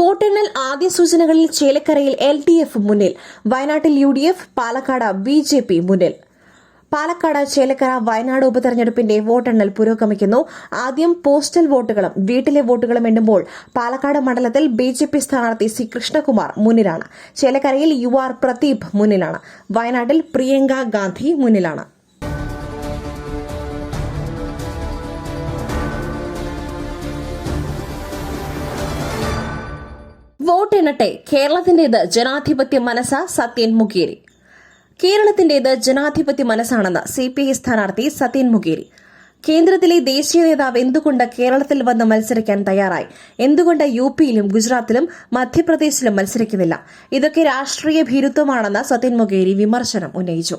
വോട്ടെണ്ണൽ ആദ്യ സൂചനകളിൽ ചേലക്കരയിൽ എൽ ഡി എഫ് മുന്നിൽ വയനാട്ടിൽ U D F Palakkad B J P മുന്നിൽ. പാലക്കാട് ചേലക്കര വയനാട് ഉപതെരഞ്ഞെടുപ്പിന്റെ വോട്ടെണ്ണൽ പുരോഗമിക്കുന്നു. ആദ്യം പോസ്റ്റൽ വോട്ടുകളും വീട്ടിലെ വോട്ടുകളും എണ്ണുമ്പോൾ പാലക്കാട് മണ്ഡലത്തിൽ ബി ജെ പി സ്ഥാനാർത്ഥി സി കൃഷ്ണകുമാർ മുന്നിലാണ്. ചേലക്കരയിൽ യു ആർ പ്രദീപ് മുന്നിലാണ്. വയനാട്ടിൽ പ്രിയങ്ക ഗാന്ധി മുന്നിലാണ്. വോട്ടെണ്ണട്ടെ. കേരളത്തിന്റേത് ജനാധിപത്യ മനസ്സ സത്യൻ മുഖേരി. കേരളത്തിന്റേത് ജനാധിപത്യ മനസ്സാണെന്ന് സി പി ഐ സ്ഥാനാർത്ഥി സത്യൻ മുഖേരി. കേന്ദ്രത്തിലെ ദേശീയ നേതാവ് എന്തുകൊണ്ട് കേരളത്തിൽ വന്ന് മത്സരിക്കാൻ തയ്യാറായി? എന്തുകൊണ്ട് യു പിയിലും ഗുജറാത്തിലും മധ്യപ്രദേശിലും മത്സരിക്കുന്നില്ല? ഇതൊക്കെ രാഷ്ട്രീയ ഭീരുത്വമാണെന്ന് സത്യൻ മുഖേരി വിമർശനം ഉന്നയിച്ചു.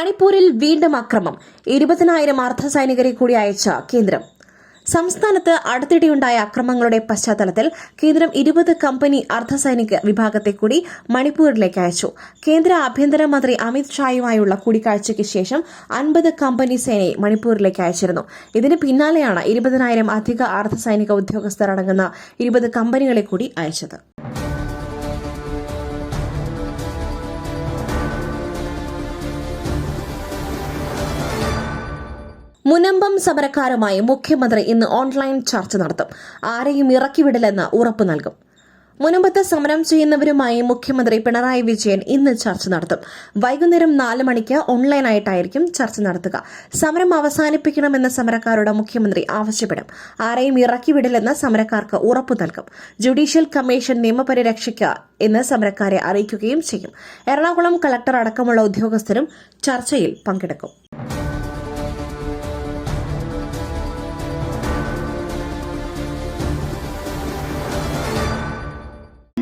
മണിപ്പൂരിൽ വീണ്ടും അക്രമം. ഇരുപതിനായിരം അർദ്ധസൈനികരെ കൂടി അയച്ച കേന്ദ്രം. സംസ്ഥാനത്ത് അടുത്തിടെയുണ്ടായ അക്രമങ്ങളുടെ പശ്ചാത്തലത്തിൽ കേന്ദ്രം ഇരുപത് കമ്പനി അർദ്ധസൈനിക വിഭാഗത്തെ കൂടി മണിപ്പൂരിലേക്ക് അയച്ചു. കേന്ദ്ര ആഭ്യന്തരമന്ത്രി അമിത് ഷായുമായുള്ള കൂടിക്കാഴ്ചയ്ക്ക് ശേഷം അൻപത് കമ്പനി സേനയെ മണിപ്പൂരിലേക്ക് അയച്ചിരുന്നു. ഇതിന് പിന്നാലെയാണ് ഇരുപതിനായിരം അധിക അർദ്ധസൈനിക ഉദ്യോഗസ്ഥർ അടങ്ങുന്ന ഇരുപത് കമ്പനികളെ കൂടി അയച്ചത്. മുനമ്പം സമരക്കാരുമായി മുഖ്യമന്ത്രി ഇന്ന് ഓൺലൈൻ ചർച്ച നടത്തും. ആരെയും ഇറക്കിവിടില്ലെന്ന് ഉറപ്പു നൽകും. മുനമ്പത്ത് സമരം ചെയ്യുന്നവരുമായി മുഖ്യമന്ത്രി പിണറായി വിജയൻ ഇന്ന് ചർച്ച നടത്തും. വൈകുന്നേരം നാല് മണിക്ക് ഓൺലൈനായിട്ടായിരിക്കും ചർച്ച നടത്തുക. സമരം അവസാനിപ്പിക്കണമെന്ന് സമരക്കാരോട് മുഖ്യമന്ത്രി ആവശ്യപ്പെടും. ആരെയും ഇറക്കിവിടില്ലെന്ന് സമരക്കാർക്ക് ഉറപ്പു നൽകും. ജുഡീഷ്യൽ കമ്മീഷൻ നിയമപരിരക്ഷയ്ക്ക് എന്ന് സമരക്കാരെ അറിയിക്കുകയും ചെയ്യും. എറണാകുളം കളക്ടർ അടക്കമുള്ള ഉദ്യോഗസ്ഥരും ചർച്ചയിൽ പങ്കെടുക്കും.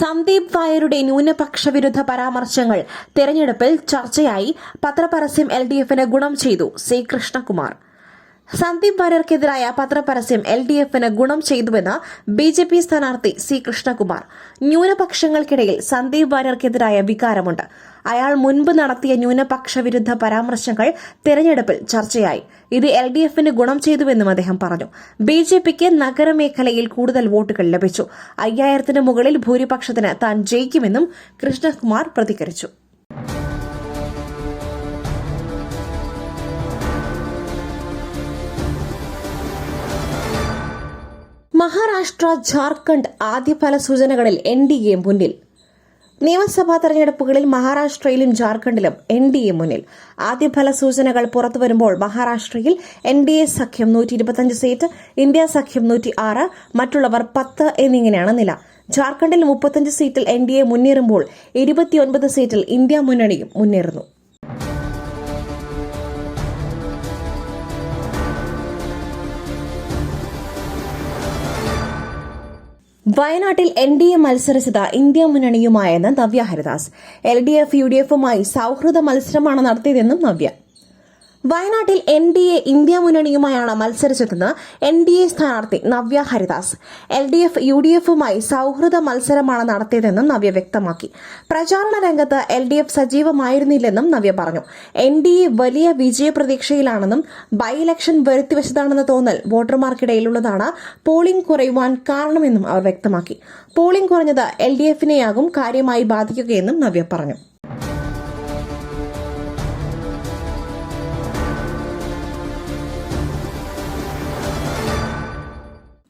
സന്ദീപ് വായരുടെ ന്യൂനപക്ഷ വിരുദ്ധ പരാമർശങ്ങൾ തെരഞ്ഞെടുപ്പിൽ ചർച്ചയായി പത്രപരസ്യം എൽ ഡി എഫിന് ഗുണം ചെയ്തു സി കൃഷ്ണകുമാർ. സന്ദീപ് വാര്യർക്കെതിരായ പത്രപരസ്യം എൽ ഡി എഫിന് ഗുണം ചെയ്തുവെന്ന് ബി ജെ പി സ്ഥാനാർത്ഥി സി കൃഷ്ണകുമാർ. ന്യൂനപക്ഷങ്ങൾക്കിടയിൽ സന്ദീപ് വാര്യർക്കെതിരായ വികാരമുണ്ട്. അയാൾ മുൻപ് നടത്തിയ ന്യൂനപക്ഷ വിരുദ്ധ പരാമർശങ്ങൾ തെരഞ്ഞെടുപ്പിൽ ചർച്ചയായി. ഇത് എൽ ഡി എഫിന് ഗുണം ചെയ്തുവെന്നും അദ്ദേഹം പറഞ്ഞു. ബി ജെ പിക്ക് നഗരമേഖലയിൽ കൂടുതൽ വോട്ടുകൾ ലഭിച്ചു. അയ്യായിരത്തിന് മുകളിൽ ഭൂരിപക്ഷത്തിന് താൻ ജയിക്കുമെന്നും കൃഷ്ണകുമാർ പ്രതികരിച്ചു. മഹാരാഷ്ട്ര ജാർഖണ്ഡ് ആദ്യ ഫല സൂചനകളിൽ എൻ ഡി എ മുന്നിൽ. നിയമസഭാ തെരഞ്ഞെടുപ്പുകളിൽ മഹാരാഷ്ട്രയിലും ജാർഖണ്ഡിലും എൻ ഡി എ മുന്നിൽ. ആദ്യ ഫല സൂചനകൾ പുറത്തുവരുമ്പോൾ മഹാരാഷ്ട്രയിൽ എൻ ഡി എ സഖ്യം നൂറ്റി ഇരുപത്തിയഞ്ച് സീറ്റ് ഇന്ത്യ സഖ്യം നൂറ്റി ആറ് മറ്റുള്ളവർ പത്ത് എന്നിങ്ങനെയാണ് നില. ജാർഖണ്ഡിൽ മുപ്പത്തഞ്ച് സീറ്റിൽ എൻ ഡി എ മുന്നേറുമ്പോൾ ഇരുപത്തിയൊൻപത് സീറ്റിൽ ഇന്ത്യ മുന്നണിയും മുന്നേറുന്നു. വയനാട്ടിൽ എൻ ഡി എ മത്സരിച്ചത് India മുന്നണിയുമായെന്ന് Navya Haridas. L D F U D എഫുമായി സൌഹൃദ മത്സരമാണ് നടത്തിയതെന്നും നവ്യ. വയനാട്ടിൽ എൻ ഡി എ ഇന്ത്യ മുന്നണിയുമായാണ് മത്സരിച്ചതെന്ന് എൻ ഡി എ സ്ഥാനാർത്ഥി Navya Haridas. L D F U D എഫുമായി സൌഹൃദ മത്സരമാണ് നടത്തിയതെന്നും നവ്യ വ്യക്തമാക്കി. പ്രചാരണ രംഗത്ത് എൽ ഡി എഫ് സജീവമായിരുന്നില്ലെന്നും നവ്യ പറഞ്ഞു. എൻ ഡി എ വലിയ വിജയപ്രതീക്ഷയിലാണെന്നും ബൈ ഇലക്ഷൻ വരുത്തിവെച്ചതാണെന്ന തോന്നൽ വോട്ടർമാർക്കിടയിലുള്ളതാണ് പോളിംഗ് കുറയുവാൻ കാരണമെന്നും അവർ വ്യക്തമാക്കി. പോളിംഗ് കുറഞ്ഞത് എൽ ഡി എഫിനെയാകും കാര്യമായി ബാധിക്കുകയെന്നും നവ്യ പറഞ്ഞു.